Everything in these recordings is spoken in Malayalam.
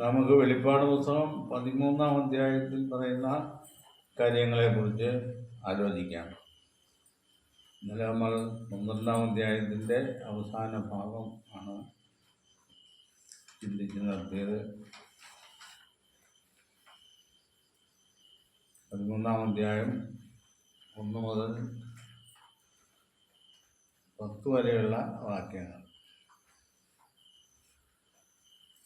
നമുക്ക് വെളിപ്പാട് പുസ്തകം പതിമൂന്നാം അധ്യായത്തിൽ പറയുന്ന കാര്യങ്ങളെക്കുറിച്ച് ആലോചിക്കാം. ഇന്നലെ നമ്മൾ പന്ത്രണ്ടാം അധ്യായത്തിന്റെ അവസാന ഭാഗം ആണ് ചിന്തിച്ച് നടത്തിയത് പതിമൂന്നാം അധ്യായം ഒന്ന് മുതൽ പത്ത് വരെയുള്ള വാക്യങ്ങൾ.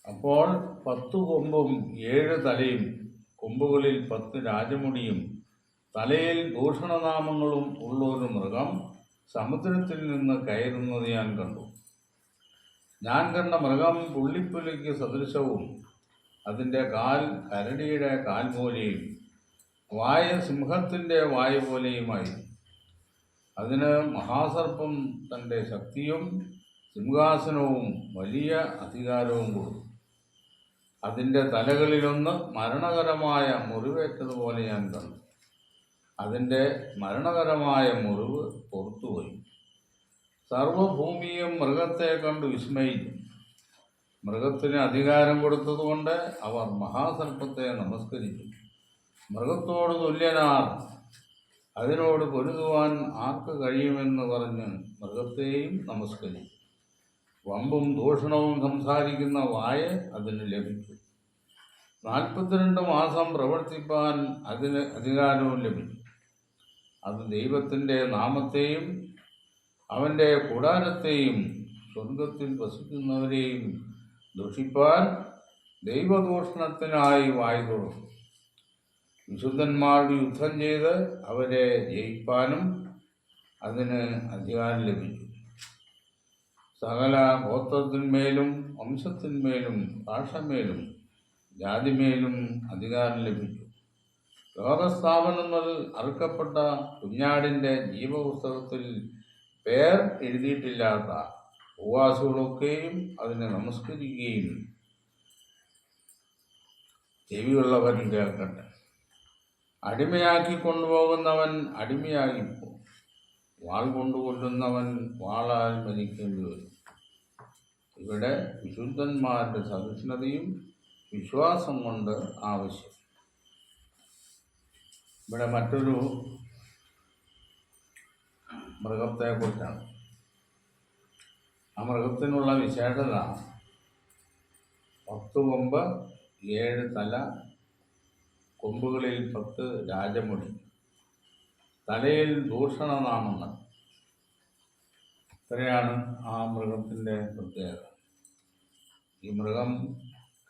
അപ്പോൾ പത്തു കൊമ്പും ഏഴ് തലയും കൊമ്പുകളിൽ പത്ത് രാജമുടിയും തലയിൽ ഭൂഷണനാമങ്ങളും ഉള്ള ഒരു മൃഗം സമുദ്രത്തിൽ നിന്ന് കയറുന്നത് ഞാൻ കണ്ടു. ഞാൻ കണ്ട മൃഗം പുള്ളിപ്പുലിക്ക് സദൃശവും അതിന്റെ കാൽ കരടിയുടെ കാൽ പോലെയും വായ സിംഹത്തിന്റെ വായ പോലെയുമായി. അതിന് മഹാസർപ്പം തന്റെ ശക്തിയും സിംഹാസനവും വലിയ അധികാരവും കൊടുത്തു. അതിന്റെ തലകളിലൊന്ന് മരണകരമായ മുറിവേറ്റതുപോലെ ഞാൻ കണ്ടു. അതിന്റെ മരണകരമായ മുറിവ് പുറത്തുപോയി. സർവഭൂമിയും മൃഗത്തെ കണ്ടു വിസ്മയിച്ചു. മൃഗത്തിന് അധികാരം കൊടുത്തതുകൊണ്ട് അവർ മഹാസർപ്പത്തെ നമസ്കരിച്ചു. മൃഗത്തോട് തുല്യനാർ അതിനോട് പൊരുതുവാൻ ആർക്ക് കഴിയുമെന്ന് പറഞ്ഞ് മൃഗത്തെയും നമസ്കരിച്ചു. വമ്പും ദൂഷണവും സംസാരിക്കുന്ന വായ അതിന് ലഭിച്ചു. നാൽപ്പത്തിരണ്ട് മാസം പ്രവർത്തിപ്പാൻ അതിന് അധികാരവും ലഭിച്ചു അത് ദൈവത്തിന്റെ നാമത്തെയും അവന്റെ കൂടാരത്തെയും സ്വർഗത്തിൽ വസിക്കുന്നവരെയും ദുഷിപ്പാൻ ദൈവദൂഷണത്തിനായി വായു വിശുദ്ധന്മാരുടെ യുദ്ധം ചെയ്ത് അവരെ ജയിപ്പാനും അതിന് അധികാരം ലഭിച്ചു സകല ഗോത്രത്തിന്മേലും വംശത്തിന്മേലും ഭാഷമേലും ജാതിമേലും അധികാരം ലഭിച്ചു. ലോകസ്ഥാപനം അറുക്കപ്പെട്ട കുഞ്ഞാടിന്റെ ജീവപുസ്തകത്തിൽ പേർ എഴുതിയിട്ടില്ലാത്ത ഉപവാസികളൊക്കെയും അതിനെ നമസ്കരിക്കുകയും ചെവിയുള്ളവൻ കേൾക്കട്ടെ. അടിമയാക്കി കൊണ്ടുപോകുന്നവൻ അടിമയായിപ്പോ വാൾ കൊണ്ടുകൊല്ലുന്നവൻ വാളാൽ മരിക്കേണ്ടി വരും. ഇവിടെ വിശുദ്ധന്മാരുടെ സഹിഷ്ണുതയും വിശ്വാസം കൊണ്ട് ആവശ്യം. ഇവിടെ മറ്റൊരു മൃഗത്തെക്കുറിച്ചാണ്. ആ മൃഗത്തിനുള്ള വിശേഷത പത്ത് കൊമ്പ് ഏഴ് തല കൊമ്പുകളിൽ പത്ത് രാജമുടി തലയിൽ ദൂഷണനാമങ്ങൾ ഇത്രയാണ് ആ മൃഗത്തിന്റെ പ്രത്യേകത. ഈ മൃഗം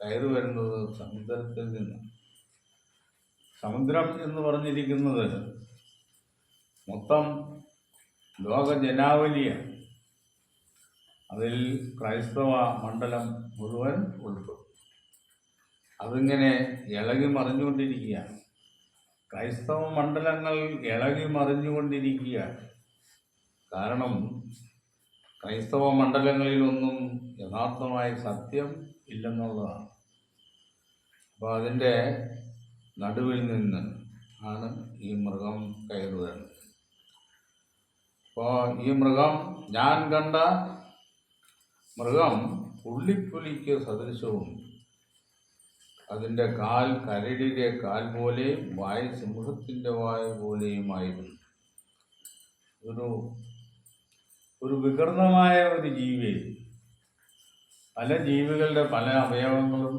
കയറി വരുന്നത് സമുദ്രത്തിൽ നിന്ന്. സമുദ്രം എന്ന് പറഞ്ഞിരിക്കുന്നത് മൊത്തം ലോക ജനാവലിയാണ്. അതിൽ ക്രൈസ്തവ മണ്ഡലം മുഴുവൻ ഉൾപ്പെടും അതിങ്ങനെ ഇളകി മറിഞ്ഞുകൊണ്ടിരിക്കുകയാണ്. ക്രൈസ്തവ മണ്ഡലങ്ങൾ ഇളകി മറിഞ്ഞുകൊണ്ടിരിക്കുകയാണ്. കാരണം ക്രൈസ്തവ മണ്ഡലങ്ങളിലൊന്നും യഥാർത്ഥമായ സത്യം ഇല്ലെന്നുള്ളതാണ്. അപ്പോൾ അതിന്റെ നടുവിൽ നിന്ന് ആണ് ഈ മൃഗം കയറി വരുന്നത്. അപ്പോൾ ഈ മൃഗം ഞാൻ കണ്ട മൃഗം പുള്ളിപ്പുലിക്ക് സദൃശവും അതിന്റെ കാൽ കരടിയുടെ കാൽ പോലെയും വായ സിംഹത്തിന്റെ വായ പോലെയുമായിരുന്നു. ഒരു ഒരു വികൃതമായ ഒരു ജീവി പല ജീവികളുടെ പല അവയവങ്ങളും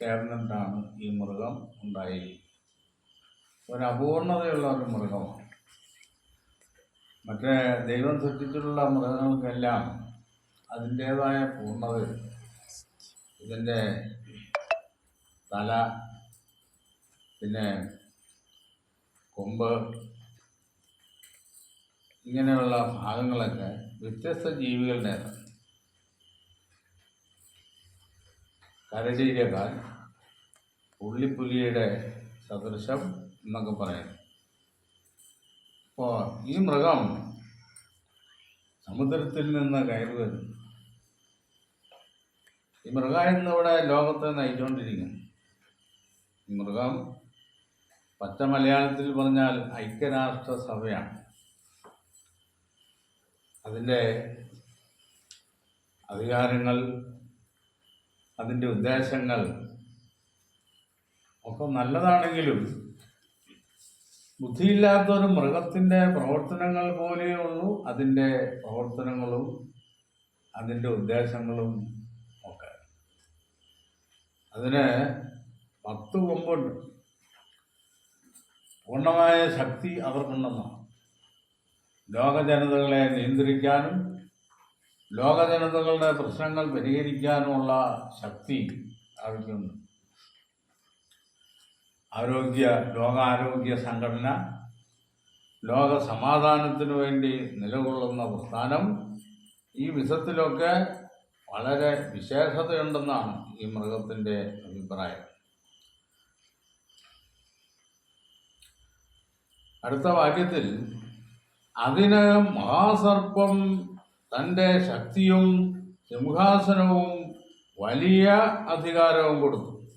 ചേർന്നിട്ടാണ് ഈ മൃഗം ഉണ്ടായി. ഒരു അപൂർണതയുള്ള ഒരു മൃഗമാണ്. മറ്റേ ദൈവം സൃഷ്ടിച്ചിട്ടുള്ള മൃഗങ്ങൾക്കെല്ലാം അതിന്റേതായ പൂർണതയുണ്ട് ഇതിന്റെ തല പിന്നെ കൊമ്പ് ഇങ്ങനെയുള്ള ഭാഗങ്ങളൊക്കെ വ്യത്യസ്ത ജീവികളുടേതാണ്. കരടിയുടെ ഉള്ളിപ്പുലിയുടെ സദൃശം എന്നൊക്കെ പറയുന്നു അപ്പോൾ ഈ മൃഗം സമുദ്രത്തിൽ നിന്ന് കയറി വരുന്നു ഈ മൃഗം ഇന്നിവിടെ ലോകത്തെ നയിച്ചുകൊണ്ടിരിക്കുന്നു. ഈ മൃഗം പച്ച മലയാളത്തിൽ പറഞ്ഞാൽ ഐക്യരാഷ്ട്ര സഭയാണ് അതിന്റെ അധികാരങ്ങൾ അതിന്റെ ഉദ്ദേശങ്ങൾ ഒക്കെ നല്ലതാണെങ്കിലും ബുദ്ധിയില്ലാത്തൊരു മൃഗത്തിന്റെ പ്രവർത്തനങ്ങൾ പോലെയുള്ളൂ അതിന്റെ പ്രവർത്തനങ്ങളും അതിന്റെ ഉദ്ദേശങ്ങളും ഒക്കെ. അതിന് പത്ത് കൊമ്പുണ്ട്. പൂർണമായ ശക്തി അവർക്കുണ്ടെന്നാണ്. ലോകജനതകളെ നിയന്ത്രിക്കാനും ലോക ജനതകളുടെ പ്രശ്നങ്ങൾ പരിഹരിക്കാനുള്ള ശക്തി അവയ്ക്കുണ്ട് ആരോഗ്യ ലോകാരോഗ്യ സംഘടന ലോക സമാധാനത്തിനു വേണ്ടി നിലകൊള്ളുന്ന പ്രസ്ഥാനം ഈ വിധത്തിലൊക്കെ വളരെ വിശേഷതയുണ്ടെന്നാണ് ഈ മൃഗത്തിന്റെ അഭിപ്രായം. അടുത്ത വാക്യത്തിൽ അതിന് മഹാസർപ്പം തന്റെ ശക്തിയും സിംഹാസനവും വലിയ അധികാരവും കൊടുത്തു.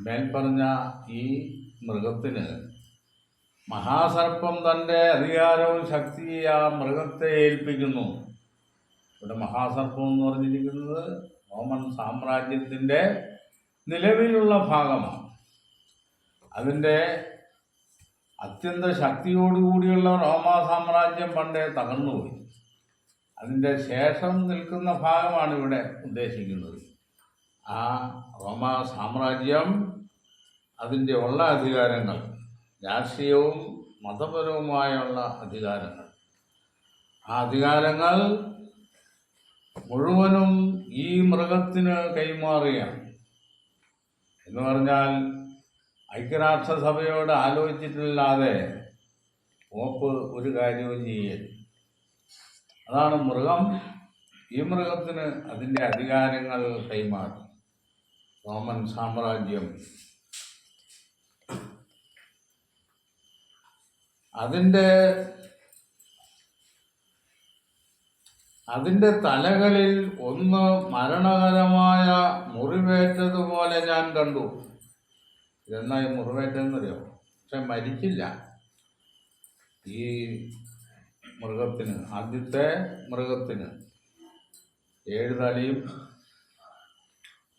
മേൽപ്പറഞ്ഞ ഈ മൃഗത്തിന് മഹാസർപ്പം തന്റെ അധികാരവും ശക്തിയെ ആ മൃഗത്തെ ഏൽപ്പിക്കുന്നു. ഇവിടെ മഹാസർപ്പം എന്ന് പറഞ്ഞിരിക്കുന്നത് റോമൻ സാമ്രാജ്യത്തിന്റെ നിലവിലുള്ള ഭാഗമാണ്. അതിന്റെ അത്യന്ത ശക്തിയോടുകൂടിയുള്ള റോമാ സാമ്രാജ്യം പണ്ടേ തകർന്നുപോയി. അതിന്റെ ശേഷം നിൽക്കുന്ന ഭാഗമാണ് ഇവിടെ ഉദ്ദേശിക്കുന്നത്. ആ റോമ സാമ്രാജ്യം അതിന്റെ ഉള്ള അധികാരങ്ങൾ രാഷ്ട്രീയവും മതപരവുമായുള്ള അധികാരങ്ങൾ. ആ അധികാരങ്ങൾ മുഴുവനും ഈ മൃഗത്തിന് കൈമാറിയാണ് എന്ന് പറഞ്ഞാൽ ഐക്യരാഷ്ട്രസഭയോട് ആലോചിച്ചിട്ടില്ലാതെ പോപ്പ് ഒരു കാര്യവും ചെയ്യരുത്. അതാണ് മൃഗം. ഈ മൃഗത്തിന് അതിന്റെ അധികാരങ്ങൾ കൈമാറി. റോമൻ സാമ്രാജ്യം. അതിന്റെ അതിന്റെ തലകളിൽ ഒന്ന് മരണകരമായ മുറിവേറ്റതുപോലെ ഞാൻ കണ്ടു. ഇതെന്നായി മുറിവേറ്റെന്നറിയോ പക്ഷെ മരിച്ചില്ല. ഈ മൃഗത്തിന് ആദ്യത്തെ മൃഗത്തിന് ഏഴ് തലയും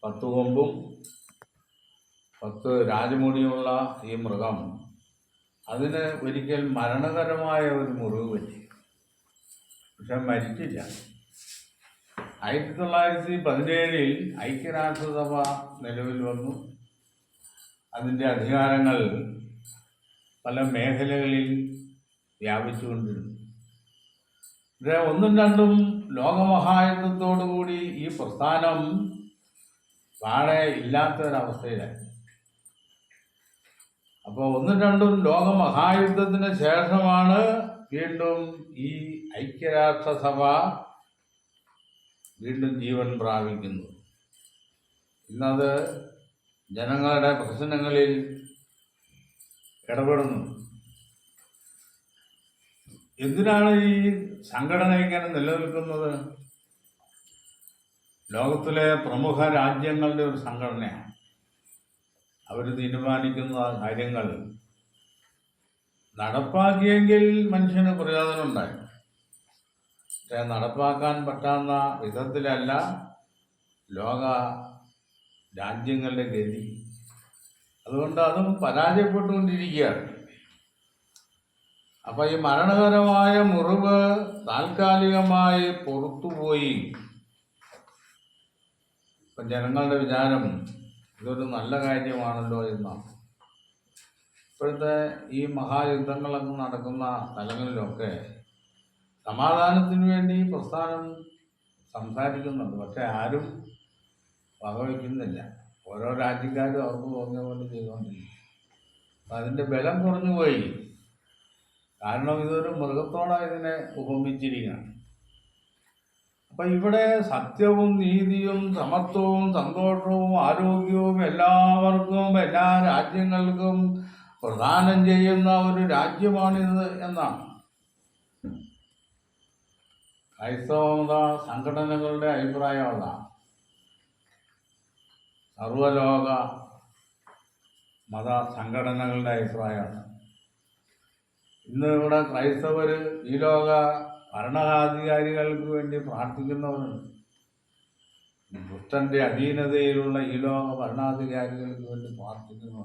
പത്ത് കൊമ്പും പത്ത് രാജമുടിയുമുള്ള ഈ മൃഗം അതിന് ഒരിക്കൽ മരണകരമായ ഒരു മുറിവ് പറ്റി. പക്ഷെ മരിച്ചില്ല. ആയിരത്തി തൊള്ളായിരത്തി പതിനേഴിൽ ഐക്യരാഷ്ട്രസഭ നിലവിൽ വന്നു. അതിന്റെ അധികാരങ്ങൾ പല മേഖലകളിൽ വ്യാപിച്ചുകൊണ്ടിരുന്നു. ഒന്നും രണ്ടും ലോകമഹായുദ്ധത്തോടുകൂടി ഈ പ്രസ്ഥാനം പാടെ ഇല്ലാത്തൊരവസ്ഥയിലായി. അപ്പോൾ ഒന്നും രണ്ടും ലോകമഹായുദ്ധത്തിന് ശേഷമാണ് വീണ്ടും ഈ ഐക്യരാഷ്ട്രസഭ വീണ്ടും ജീവൻ പ്രാപിക്കുന്നു ഇന്നത് ജനങ്ങളുടെ പ്രശ്നങ്ങളിൽ ഇടപെടുന്നു. എന്തിനാണ് ഈ സംഘടന ഇങ്ങനെ നിലനിൽക്കുന്നത്? ലോകത്തിലെ പ്രമുഖ രാജ്യങ്ങളുടെ ഒരു സംഘടനയാണ്. അവർ തീരുമാനിക്കുന്ന കാര്യങ്ങൾ നടപ്പാക്കിയെങ്കിൽ മനുഷ്യന് പ്രയോജനമുണ്ടായി പക്ഷെ നടപ്പാക്കാൻ പറ്റാവുന്ന വിധത്തിലല്ല ലോക രാജ്യങ്ങളുടെ ഗതി. അതുകൊണ്ട് അതും പരാജയപ്പെട്ടുകൊണ്ടിരിക്കുകയാണ്. അപ്പൊ ഈ മരണകരമായ മുറിവ് താൽക്കാലികമായി പുറത്തുപോയി. ഇപ്പൊ ജനങ്ങളുടെ വിചാരം ഇതൊരു നല്ല കാര്യമാണല്ലോ എന്നാണ് ഇപ്പോഴത്തെ ഈ മഹായുദ്ധങ്ങളൊക്കെ നടക്കുന്ന സ്ഥലങ്ങളിലൊക്കെ സമാധാനത്തിന് വേണ്ടി പ്രസ്ഥാനം സംസാരിക്കുന്നുണ്ട്. പക്ഷെ ആരും വകവയ്ക്കുന്നില്ല ഓരോ രാജ്യക്കാരും അവർക്ക് തോന്നിയ പോലെ ചെയ്തുകൊണ്ടിരിക്കും അതിന്റെ ബലം കുറഞ്ഞു പോയി കാരണം ഇതൊരു മൃഗത്തോടാണ് ഇതിനെ ഉപമിച്ചിരിക്കുകയാണ്. അപ്പം ഇവിടെ സത്യവും നീതിയും സമത്വവും സന്തോഷവും ആരോഗ്യവും എല്ലാവർക്കും എല്ലാ രാജ്യങ്ങൾക്കും പ്രദാനം ചെയ്യുന്ന ഒരു രാജ്യമാണിത് എന്നാണ്. ക്രൈസ്തവ സംഘടനകളുടെ അഭിപ്രായം അതാണ് സർവലോക മത സംഘടനകളുടെ അഭിപ്രായമാണ്. ഇന്ന് ഇവിടെ ക്രൈസ്തവർ ഈ ലോക ഭരണാധികാരികൾക്ക് വേണ്ടി പ്രാർത്ഥിക്കുന്നവരുണ്ട്. ദുഷ്ടന്റെ അധീനതയിലുള്ള ഈ ലോക ഭരണാധികാരികൾക്ക് വേണ്ടി പ്രാർത്ഥിക്കുന്നു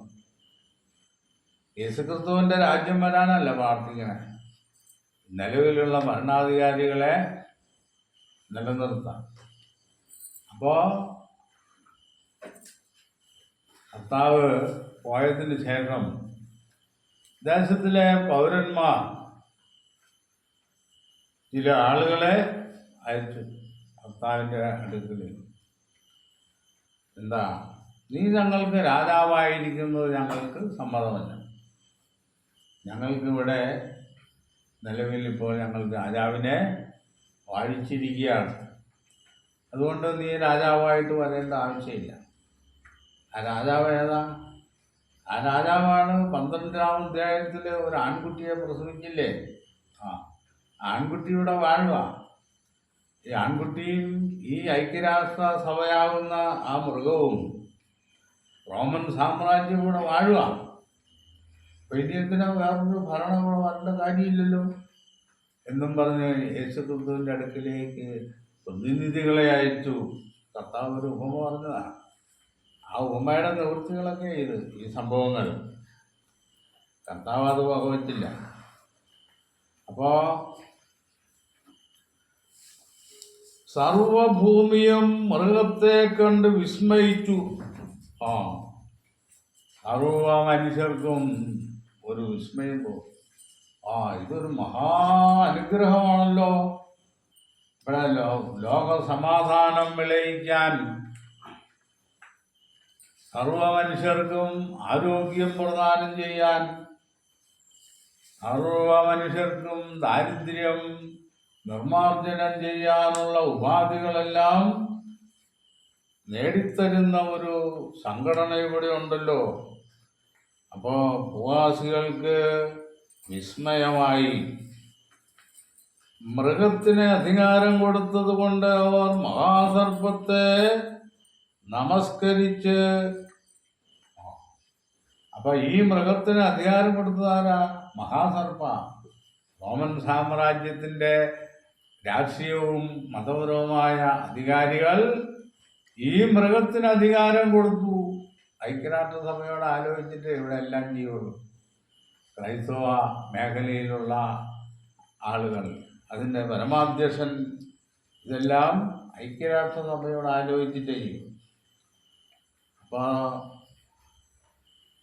യേശുക്രിസ്തുവിന്റെ രാജ്യം വരാനല്ല പ്രാർത്ഥിക്കണേ. നിലവിലുള്ള ഭരണാധികാരികളെ നിലനിർത്താം അപ്പോ കർത്താവ് പോയതിന് ശേഷം ദേശത്തിലെ പൗരന്മാർ ചില ആളുകളെ അയച്ചു. ഭർത്താവിന്റെ അടുക്കൽ എന്താ? നീ ഞങ്ങൾക്ക് രാജാവായിരിക്കുന്നത് ഞങ്ങൾക്ക് സമ്മതമല്ല. ഞങ്ങൾക്കിവിടെ നിലവിൽ ഇപ്പോൾ ഞങ്ങൾ രാജാവിനെ വാഴിച്ചിരിക്കുകയാണ്. അതുകൊണ്ട് നീ രാജാവായിട്ട് വരേണ്ട ആവശ്യമില്ല. ആ രാജാവ് ഏതാ? ആ രാജാവാണ് പന്ത്രണ്ടാം അധ്യായത്തിൽ ഒരു ആൺകുട്ടിയെ പ്രസവിച്ചില്ലേ ആ ആൺകുട്ടിയുടെ വാഴുക. ഈ ആൺകുട്ടിയും ഈ ഐക്യരാഷ്ട്ര സഭയാകുന്ന ആ മൃഗവും റോമൻ സാമ്രാജ്യം കൂടെ വാഴുക. വൈദ്യത്തിന് വേറൊരു ഭരണം കൂടെ കാര്യമില്ലല്ലോ എന്നും പറഞ്ഞ് യേശുക്രിസ്തുവിന്റെ അടുക്കിലേക്ക് പ്രതിനിധികളെ അയച്ചു. കർത്താവ് ഒരു ഉപമ പറഞ്ഞതാണ്. ആ ഉമ്മയുടെ നിവൃത്തികളൊക്കെ ഇത് ഈ സംഭവങ്ങൾ. കർത്താവ് അത് വകവച്ചില്ല. അപ്പോ സർവഭൂമിയും മൃഗത്തെ കണ്ട് വിസ്മയിച്ചു. ആ സർവ മനുഷ്യർക്കും ഒരു വിസ്മയം തോന്നി. ആ ഇതൊരു മഹാ അനുഗ്രഹമാണല്ലോ. ഇവിടെ ലോക സമാധാനം വിളയിക്കാൻ സർവ മനുഷ്യർക്കും ആരോഗ്യം പ്രദാനം ചെയ്യാൻ. സർവ മനുഷ്യർക്കും ദാരിദ്ര്യം നിർമാർജനം ചെയ്യാനുള്ള ഉപാധികളെല്ലാം നേടിത്തരുന്ന ഒരു സംഘടന ഇവിടെ ഉണ്ടല്ലോ. അപ്പോൾ ഭൂവാസികൾക്ക് വിസ്മയമായി. മൃഗത്തിന് അധികാരം കൊടുത്തത് കൊണ്ട് അവർ മഹാസർപ്പത്തെ നമസ്കരിച്ച്. അപ്പൊ ഈ മൃഗത്തിന് അധികാരം കൊടുത്തതാരാ മഹാസർപ്പ. റോമൻ സാമ്രാജ്യത്തിന്റെ രാഷ്ട്രീയവും മതപരവുമായ അധികാരികൾ ഈ മൃഗത്തിന് അധികാരം കൊടുത്തു. ഐക്യരാഷ്ട്രസഭയോട് ആലോചിച്ചിട്ട് ഇവിടെ എല്ലാം ചെയ്യുള്ളൂ. ക്രൈസ്തവ മേഖലയിലുള്ള ആളുകൾ അതിന്റെ പരമാധ്യക്ഷൻ ഇതെല്ലാം ഐക്യരാഷ്ട്രസഭയോട് ആലോചിച്ചിട്ടേ ചെയ്യും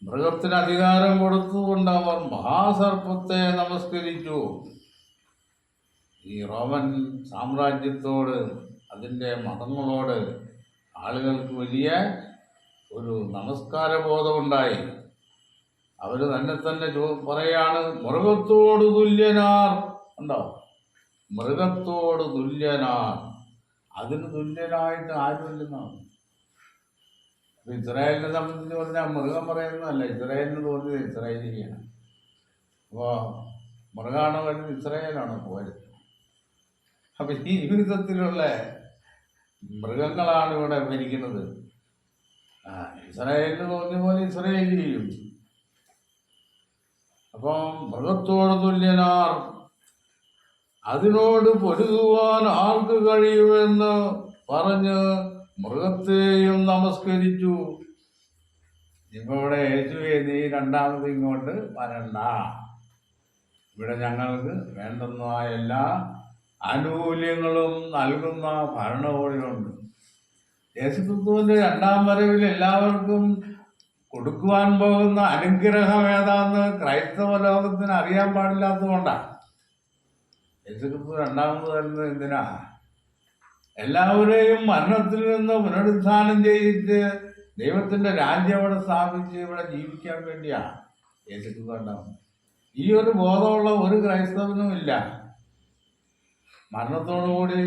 മൃഗത്തിന് അധികാരം കൊടുത്തുകൊണ്ട് അവർ മഹാസർപ്പത്തെ നമസ്കരിച്ചു. ഈ റോമൻ സാമ്രാജ്യത്തോട് അതിന്റെ മതങ്ങളോട് ആളുകൾക്ക് വലിയ ഒരു നമസ്കാര ബോധമുണ്ടായി അവർ തന്നെ തന്നെ പറയാണ് മൃഗത്തോട് തുല്യനാർ. ഉണ്ടോ മൃഗത്തോട് തുല്യനാർ. അതിന് തുല്യനായിട്ട് ആരുമില്ലെന്നാണ്. ഇസ്രായേലിനെ സംബന്ധിച്ച് പറഞ്ഞാൽ മൃഗം പറയുന്നതല്ല. ഇസ്രായേലിന് തോന്നിയത് ഇസ്രായേലിയാണ് അപ്പോൾ മൃഗമാണ് വരുന്നത് ഇസ്രായേലാണ് പോരുന്നത് അപ്പൊ ഈ വിധത്തിലുള്ള മൃഗങ്ങളാണ് ഇവിടെ ഭരിക്കുന്നത്. ആ ഇസ്രായേലിന് തോന്നിയ പോലെ ഇസ്രായേൽ ചെയ്യും അപ്പം മൃഗത്തോട് തുല്യനാർ അതിനോട് പൊരുതുവാൻ ആർക്ക് കഴിയുമെന്ന് പറഞ്ഞ് മൃഗത്തെയും നമസ്കരിച്ചു. ഇവിടെ യേശുവെ നീ രണ്ടാമത് ഇങ്ങോട്ട് വരണ്ട. ഇവിടെ ഞങ്ങൾക്ക് വേണ്ടുന്ന എല്ലാ ആനുകൂല്യങ്ങളും നൽകുന്ന ഭരണകൂടിയുണ്ട് യേശുക്രിസ്തുവിന്റെ രണ്ടാം വരവിൽ എല്ലാവർക്കും കൊടുക്കുവാൻ പോകുന്ന അനുഗ്രഹം ഏതാന്ന് ക്രൈസ്തവ ലോകത്തിന് അറിയാൻ പാടില്ലാത്തതുകൊണ്ടാണ് യേശുക്രിസ്തു രണ്ടാമത് വരുന്നത് എന്തിനാ? എല്ലാവരെയും മരണത്തിൽ നിന്ന് പുനരുത്ഥാനം ചെയ്യിച്ച് ദൈവത്തിന്റെ രാജ്യം അവിടെ സ്ഥാപിച്ച് ഇവിടെ ജീവിക്കാൻ വേണ്ടിയാണ് രണ്ടാമത് ഈ ഒരു ബോധമുള്ള ഒരു ക്രൈസ്തവനും ഇല്ല. മരണത്തോടുകൂടി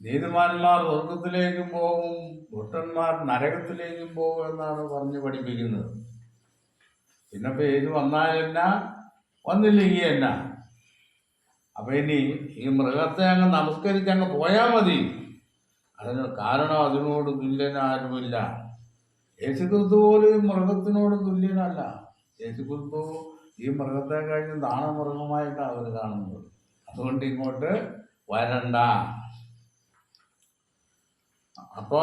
നീതിമാന്മാർ സ്വർഗത്തിലേക്കും പോകും ദുഷ്ടന്മാർ നരകത്തിലേക്കും പോകും എന്നാണ് പറഞ്ഞ് പഠിപ്പിക്കുന്നത്. പിന്നെ ഇപ്പൊ ഏത് വന്നാലെന്നാ വന്നില്ലെങ്കിൽ എന്നാ? അപ്പൊ ഇനി ഈ മൃഗത്തെ അങ്ങ് നമസ്കരിച്ച് അങ്ങ് പോയാൽ മതി. അതിന് കാരണം അതിനോട് തുല്യനാരുമില്ല. യേശുക്രിസ്തു പോലും ഈ മൃഗത്തിനോട് തുല്യനല്ല. യേശുക്രിസ്തു ഈ മൃഗത്തെ കഴിഞ്ഞ് ദാനമൃഗമായിട്ടാണ് അവർ കാണുന്നത്. അതുകൊണ്ട് ഇങ്ങോട്ട് വരണ്ട. അപ്പോ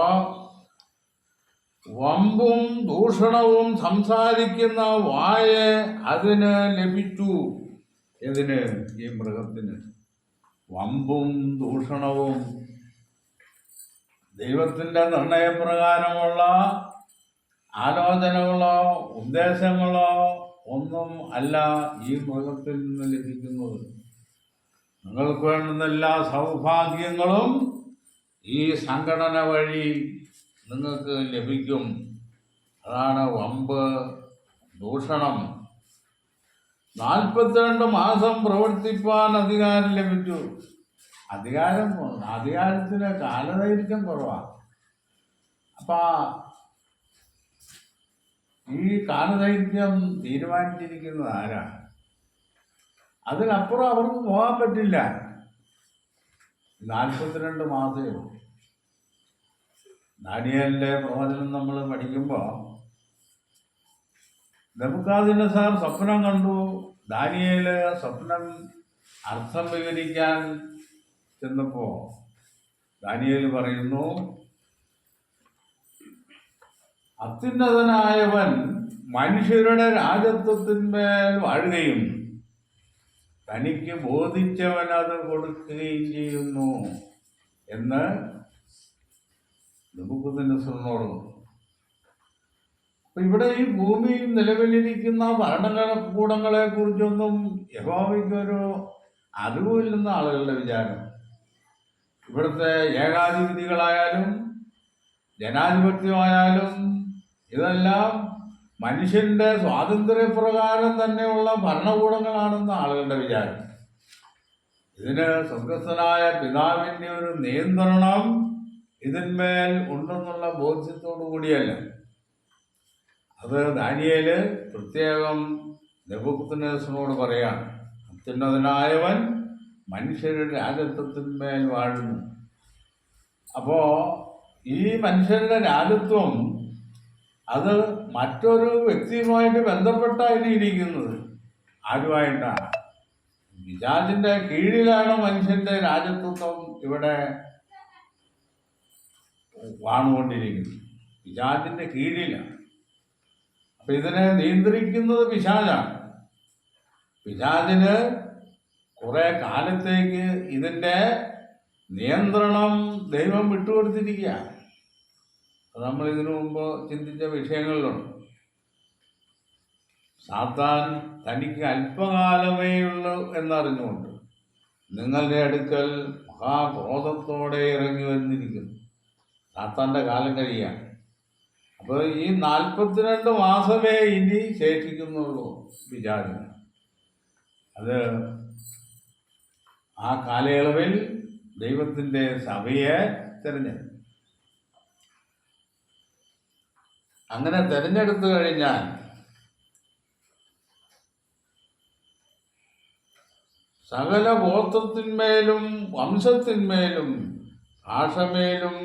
വമ്പും ദൂഷണവും സംസാരിക്കുന്ന വായ അതിന് ലഭിച്ചു. ഇതിന് ഈ മൃഗത്തിന്. വമ്പും ദൂഷണവും. ദൈവത്തിന്റെ നിർണയപ്രകാരമുള്ള ആലോചനകളോ ഉദ്ദേശങ്ങളോ ഒന്നും അല്ല ഈ മൃഗത്തിൽ നിന്ന് ലഭിക്കുന്നത്. നിങ്ങൾക്ക് വേണ്ടുന്ന എല്ലാ സൗഭാഗ്യങ്ങളും ഈ സംഘടന വഴി നിങ്ങൾക്ക് ലഭിക്കും. അതാണ് വമ്പ് ദൂഷണം. നാൽപ്പത്തിരണ്ട് മാസം പ്രവർത്തിപ്പാൻ അധികാരം ലഭിച്ചു. അധികാരം അധികാരത്തിന് കാലദൈർഘ്യം കുറവാണ് അപ്പൊ ഈ കാലദൈർഘ്യം തീരുമാനിച്ചിരിക്കുന്നത് ആരാണ് അതിനപ്പുറം അവർക്ക് പോകാൻ പറ്റില്ല. നാൽപ്പത്തിരണ്ട് മാസമേ ഉള്ളൂ. ദാനിയലിന്റെ പ്രവചനം നമ്മൾ പഠിക്കുമ്പോൾ നമുക്കതിന് സാർ സ്വപ്നം കണ്ടു. ദാനിയേൽ സ്വപ്നം അർത്ഥം വിവരിക്കാൻ ചെന്നപ്പോ ദാനിയേൽ പറയുന്നു അത്യുന്നതനായവൻ മനുഷ്യരുടെ രാജത്വത്തിന്മേൽ വാഴുകയും തനിക്ക് ബോധിച്ചവൻ അത് കൊടുക്കുകയും ചെയ്യുന്നു എന്ന് നമുക്കുദിനോട് അപ്പൊ ഇവിടെ ഈ ഭൂമിയിൽ നിലവിലിരിക്കുന്ന ഭരണകൂടങ്ങളെ കുറിച്ചൊന്നും യഹോവയ്ക്കൊരു അറിവില്ലെന്ന ആളുകളുടെ വിചാരം. ഇവിടുത്തെ ഏകാധിപതികളായാലും ജനാധിപത്യമായാലും ഇതെല്ലാം മനുഷ്യന്റെ സ്വാതന്ത്ര്യപ്രകാരം തന്നെയുള്ള ഭരണകൂടങ്ങളാണെന്ന് ആളുകളുടെ വിചാരം. ഇതിന് സ്വർഗസ്ഥനായ പിതാവിന്റെ ഒരു നിയന്ത്രണം ഇതിന്മേൽ ഉണ്ടെന്നുള്ള ബോധ്യത്തോടു കൂടിയല്ല അത് ദാനിയേൽ പ്രത്യേകം നെബുക്കുനേസനോട് പറയാണ് അത്യുന്നതനായവൻ മനുഷ്യരുടെ രാജത്വത്തിന്മേൽ വാഴുന്നു. അപ്പോൾ ഈ മനുഷ്യരുടെ രാജത്വം അത് മറ്റൊരു വ്യക്തിയുമായിട്ട് ബന്ധപ്പെട്ടാണ് ഇരിക്കുന്നത്. ആരുമായിട്ടാണ്? വിജാജിന്റെ കീഴിലാണ് മനുഷ്യന്റെ രാജത്വം ഇവിടെ വാണുകൊണ്ടിരിക്കുന്നത്. വിജാജിന്റെ കീഴിലാണ്. അപ്പൊ ഇതിനെ നിയന്ത്രിക്കുന്നത് പിശാചാണ്. പിശാചിന് കുറെ കാലത്തേക്ക് ഇതിന്റെ നിയന്ത്രണം ദൈവം വിട്ടുകൊടുത്തിരിക്കുക നമ്മൾ ഇതിനു മുമ്പ് ചിന്തിച്ച വിഷയങ്ങളിലുണ്ട്. സാത്താൻ തനിക്ക് അല്പകാലമേ ഉള്ളൂ എന്നറിഞ്ഞുകൊണ്ട് നിങ്ങളുടെ അടുക്കൽ മഹാക്രോധത്തോടെ ഇറങ്ങി വന്നിരിക്കുന്നു. സാത്താന്റെ കാലം കഴിയാണ്. അപ്പോൾ ഈ നാൽപ്പത്തിരണ്ട് മാസമേ ഇനി ശേഷിക്കുന്നുള്ളൂ വിചാരം അത് ആ കാലയളവിൽ ദൈവത്തിന്റെ സഭയെ തിരഞ്ഞെടുക്കും അങ്ങനെ തിരഞ്ഞെടുത്തു കഴിഞ്ഞാൽ സകല ഗോത്രത്തിന്മേലും വംശത്തിന്മേലും ഭാഷമേലും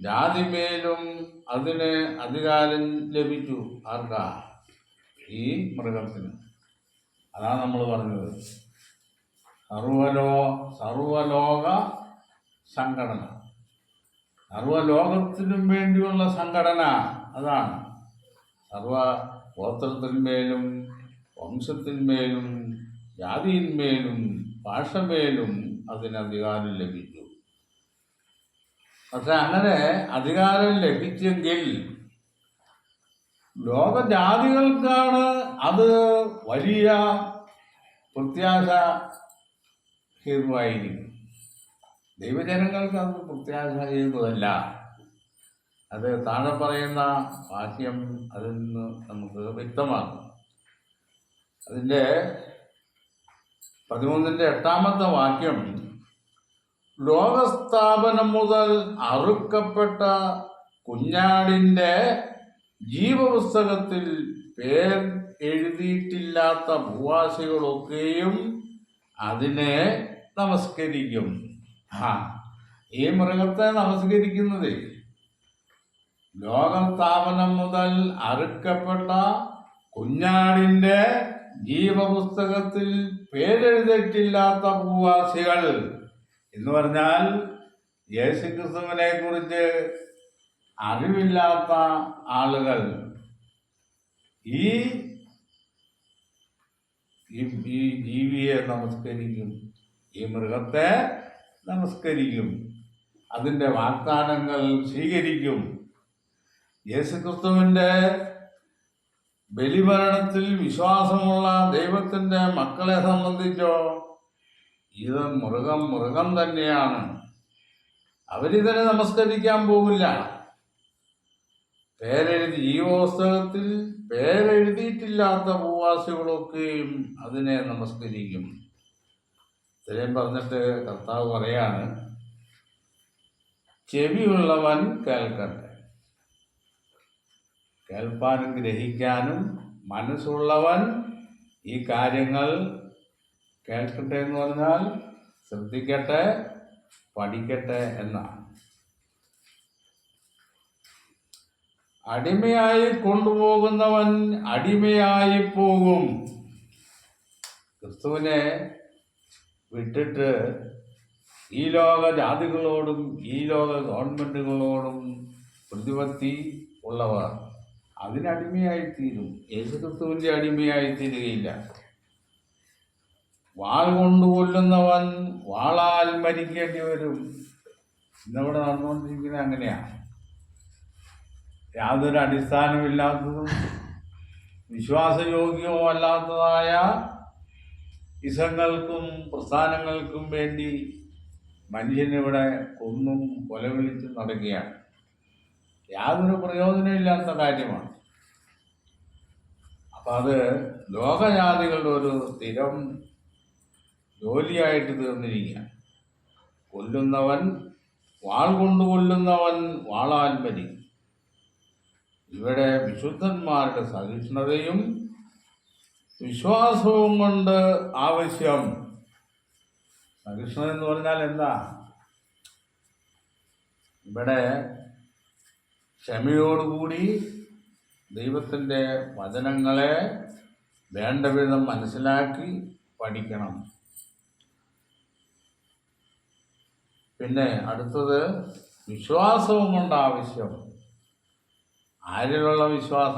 ജാതിമേലും അതിന് അധികാരം ലഭിച്ചു. ആർക്കാ? ഈ മൃഗത്തിന്. അതാണ് നമ്മൾ പറഞ്ഞത്. സർവലോ സർവലോക സംഘടന. സർവലോകത്തിനും വേണ്ടിയുള്ള സംഘടന അതാണ്. സർവ ഗോത്രത്തിന്മേലും വംശത്തിന്മേലും ജാതിയിന്മേലും ഭാഷമേലും അതിന് അധികാരം ലഭിച്ചു. പക്ഷെ അങ്ങനെ അധികാരം ലഭിച്ചെങ്കിൽ ലോകജാതികൾക്കാണ് അത് വലിയ പ്രത്യാശ ഹേതുവായിരിക്കും. ദൈവജനങ്ങൾക്ക് അത് പ്രത്യാശ ഹേതുവല്ല. അത് താഴെ പറയുന്ന വാക്യം അതിൽ നിന്ന് നമുക്ക് വ്യക്തമാകും. അതിന്റെ പതിമൂന്നിന്റെ എട്ടാമത്തെ വാക്യം ലോകസ്ഥാപനം മുതൽ അറുക്കപ്പെട്ട കുഞ്ഞാടിന്റെ ജീവപുസ്തകത്തിൽ പേർ എഴുതിയിട്ടില്ലാത്ത ഭൂവാസികളൊക്കെയും അതിനെ നമസ്കരിക്കും. ആ ഈ മൃഗത്തെ നമസ്കരിക്കുന്നത്. ലോകസ്ഥാപനം മുതൽ അറുക്കപ്പെട്ട കുഞ്ഞാടിന്റെ ജീവപുസ്തകത്തിൽ പേരെഴുതിയിട്ടില്ലാത്ത ഭൂവാസികൾ എന്ന് പറഞ്ഞാൽ യേശുക്രിസ്തുവിനെ കുറിച്ച് അറിവില്ലാത്ത ആളുകൾ ഈ ഈ ജീവിയെ നമസ്കരിക്കും ഈ മൃഗത്തെ നമസ്കരിക്കും അതിന്റെ വാഗ്ദാനങ്ങൾ സ്വീകരിക്കും. യേശുക്രിസ്തുവിന്റെ ബലിഭരണത്തിൽ വിശ്വാസമുള്ള ദൈവത്തിന്റെ മക്കളെ സംബന്ധിച്ചോ ഇത് മൃഗം മൃഗം തന്നെയാണ്. അവരിതിനെ നമസ്കരിക്കാൻ പോകില്ല പേരെഴുതി ജീവപുസ്തകത്തിൽ പേരെഴുതിയിട്ടില്ലാത്ത ഭൂവാസികളൊക്കെയും അതിനെ നമസ്കരിക്കും. ഇത്രയും പറഞ്ഞിട്ട് കർത്താവ് പറയാണ് ചെവിയുള്ളവൻ കേൾക്കട്ടെ. കേൾപ്പാനും ഗ്രഹിക്കാനും മനസ്സുള്ളവൻ ഈ കാര്യങ്ങൾ കേൾക്കട്ടെ എന്ന് പറഞ്ഞാൽ ശ്രദ്ധിക്കട്ടെ പഠിക്കട്ടെ എന്നാണ്. അടിമയായി കൊണ്ടുപോകുന്നവൻ അടിമയായി പോകും. ക്രിസ്തുവിനെ വിട്ടിട്ട് ഈ ലോക ജാതികളോടും ഈ ലോക ഗവൺമെന്റുകളോടും പ്രതിപത്തി ഉള്ളവർ അതിനടിമയായിത്തീരും. യേശുക്രിസ്തുവിന്റെ അടിമയായി അടിമയായിത്തീരുകയില്ല. വാൾ കൊണ്ട് കൊല്ലുന്നവൻ വാളാൽ മരിക്കേണ്ടി വരും. ഇന്നവിടെ നടന്നുകൊണ്ടിരിക്കുന്നത് അങ്ങനെയാണ് യാതൊരു അടിസ്ഥാനമില്ലാത്തതും വിശ്വാസയോഗ്യവും അല്ലാത്തതായ ഇസങ്ങൾക്കും പ്രസ്ഥാനങ്ങൾക്കും വേണ്ടി മനുഷ്യനിവിടെ കൊന്നും കൊലവിളിച്ചും നടക്കുകയാണ്. യാതൊരു പ്രയോജനമില്ലാത്ത കാര്യമാണ്. അപ്പം അത് ലോകജാതികളുടെ ഒരു സ്ഥിരം ജോലിയായിട്ട് തീർന്നിരിക്കുകയാണ്. കൊല്ലുന്നവൻ വാൾ കൊണ്ട് കൊല്ലുന്നവൻ വാളാൽ മരിക്കും ഇവിടെ വിശുദ്ധന്മാരുടെ സഹിഷ്ണുതയും വിശ്വാസവും കൊണ്ട് ആവശ്യം സഹിഷ്ണുത എന്ന് പറഞ്ഞാൽ എന്താ? ഇവിടെ ക്ഷമയോടുകൂടി ദൈവത്തിന്റെ വചനങ്ങളെ വേണ്ട വിധം മനസ്സിലാക്കി പഠിക്കണം. പിന്നെ അടുത്തത് വിശ്വാസവും കൊണ്ട് ആവശ്യം. ആരിലുള്ള വിശ്വാസ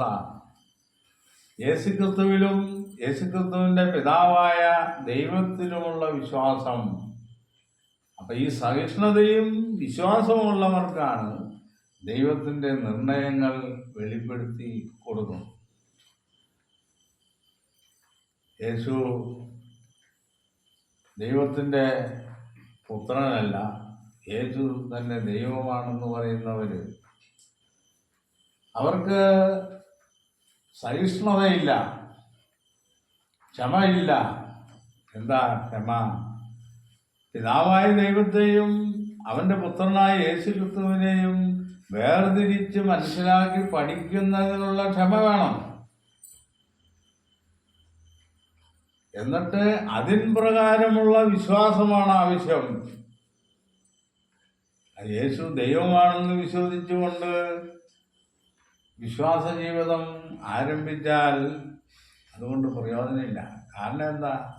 യേശുക്രിസ്തുവിലും യേശുക്രിസ്തുവിന്റെ പിതാവായ ദൈവത്തിലുമുള്ള വിശ്വാസം. അപ്പം ഈ സഹിഷ്ണുതയും വിശ്വാസമുള്ളവർക്കാണ് ദൈവത്തിന്റെ നിർണയങ്ങൾ വെളിപ്പെടുത്തി കൊടുക്കുന്നത്. യേശു ദൈവത്തിന്റെ പുത്രനല്ല യേശു തന്നെ ദൈവമാണെന്ന് പറയുന്നവര് അവർക്ക് സഹിഷ്ണുതയില്ല ക്ഷമയില്ല. എന്താ ക്ഷമ? പിതാവായ ദൈവത്തെയും അവന്റെ പുത്രനായ യേശു ക്രിസ്തുവിനെയും വേർതിരിച്ച് മനസ്സിലാക്കി പഠിക്കുന്നതിനുള്ള ക്ഷമ വേണം. എന്നിട്ട് അതിൻ പ്രകാരമുള്ള വിശ്വാസമാണ് ആവശ്യം. യേശു ദൈവമാണെന്ന് വിശ്വസിച്ചുകൊണ്ട് വിശ്വാസ ജീവിതം ആരംഭിച്ചാൽ അതുകൊണ്ട് പ്രയോജനമില്ല. കാരണം എന്താ?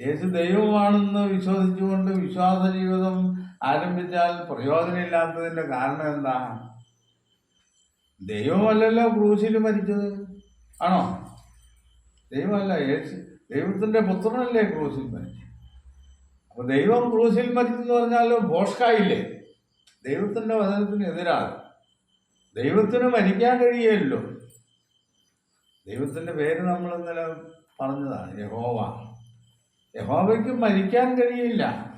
യേശു ദൈവമാണെന്ന് വിശ്വസിച്ചുകൊണ്ട് വിശ്വാസ ജീവിതം ആരംഭിച്ചാൽ പ്രയോജനമില്ലാത്തതിന്റെ കാരണം എന്താ? ദൈവമല്ലല്ലോ ക്രൂശിൽ മരിച്ചത്. ആണോ? ദൈവമല്ല യേശു ദൈവത്തിന്റെ പുത്രനല്ലേ ക്രൂശിൽ മരിച്ചത്? അപ്പോൾ ദൈവം ക്രൂശിൽ മരിച്ചെന്ന് പറഞ്ഞാൽ ബോഷ്കായില്ലേ ദൈവത്തിന്റെ വചനത്തിന് എതിരാണ്. ദൈവത്തിന് മരിക്കാൻ കഴിയുമല്ലോ. ദൈവത്തിന്റെ പേര് നമ്മൾ ഇന്നലെ പറഞ്ഞതാണ് യഹോവ. യഹോവയ്ക്ക് മരിക്കാൻ കഴിയില്ല.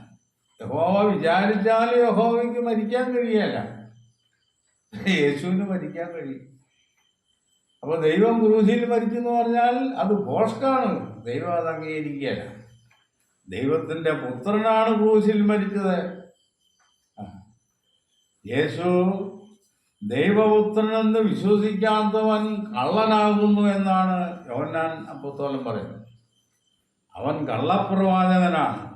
യഹോവ വിചാരിച്ചാൽ യഹോവയ്ക്ക് മരിക്കാൻ കഴിയല്ല. യേശുവിന് മരിക്കാൻ കഴിയും. അപ്പോൾ ദൈവം ക്രൂശിൽ മരിച്ചു എന്ന് പറഞ്ഞാൽ അത് ബോഷ്കാണ് ദൈവം അത് അംഗീകരിക്കുകയല്ല. ദൈവത്തിന്റെ പുത്രനാണ് ക്രൂശിൽ മരിച്ചത്. യേശു ദൈവപുത്രനെന്ന് വിശ്വസിക്കാത്തവൻ കള്ളനാകുന്നു എന്നാണ് യോഹന്നാൻ അപ്പത്തോലം പറയുന്നത്. അവൻ കള്ളപ്രവാചകനാണ്.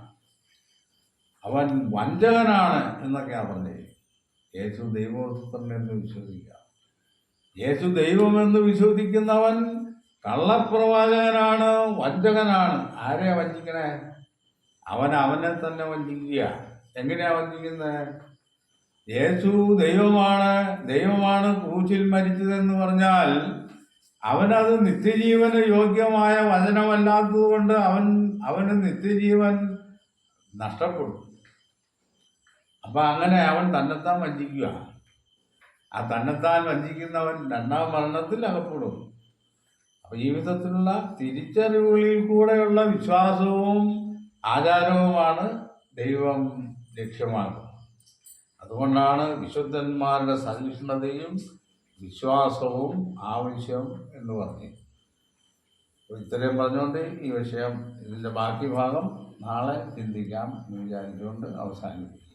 അവൻ വഞ്ചകനാണ് എന്നൊക്കെയാണ് പറഞ്ഞത്. യേശു ദൈവപുത്രനെന്ന് വിശ്വസിക്കുക. യേശു ദൈവമെന്ന് വിശ്വസിക്കുന്നവൻ കള്ളപ്രവാചകനാണ് വഞ്ചകനാണ്. ആരെയാ വഞ്ചിക്കണേ? അവൻ അവനെ തന്നെ വഞ്ചിക്കുക. എങ്ങനെയാ വഞ്ചിക്കുന്നത് യേശു ദൈവമാണ് ദൈവമാണ് ക്രൂശിൽ മരിച്ചതെന്ന് പറഞ്ഞാൽ അവനത് നിത്യജീവന് യോഗ്യമായ വചനമല്ലാത്തത് കൊണ്ട് അവൻ അവന് നിത്യജീവൻ നഷ്ടപ്പെടും. അപ്പൊ അങ്ങനെ അവൻ തന്നെത്താൻ വഞ്ചിക്കുക. ആ തന്നെത്താൻ വഞ്ചിക്കുന്നവൻ രണ്ടാം മരണത്തിൽ അകപ്പെടും. അപ്പൊ ജീവിതത്തിലുള്ള തിരിച്ചറിവുകളിൽ കൂടെയുള്ള വിശ്വാസവും ആചാരവുമാണ് ദൈവം ലക്ഷ്യമാക്കുന്നത്. അതുകൊണ്ടാണ് വിശുദ്ധന്മാരുടെ സഹിഷ്ണുതയും വിശ്വാസവും ആവശ്യം എന്ന് പറഞ്ഞു ഇത്രയും പറഞ്ഞുകൊണ്ട് ഈ വിഷയം ഇതിന്റെ ബാക്കി ഭാഗം നാളെ ചിന്തിക്കാം എന്ന് വിചാരിച്ചുകൊണ്ട് അവസാനിപ്പിക്കും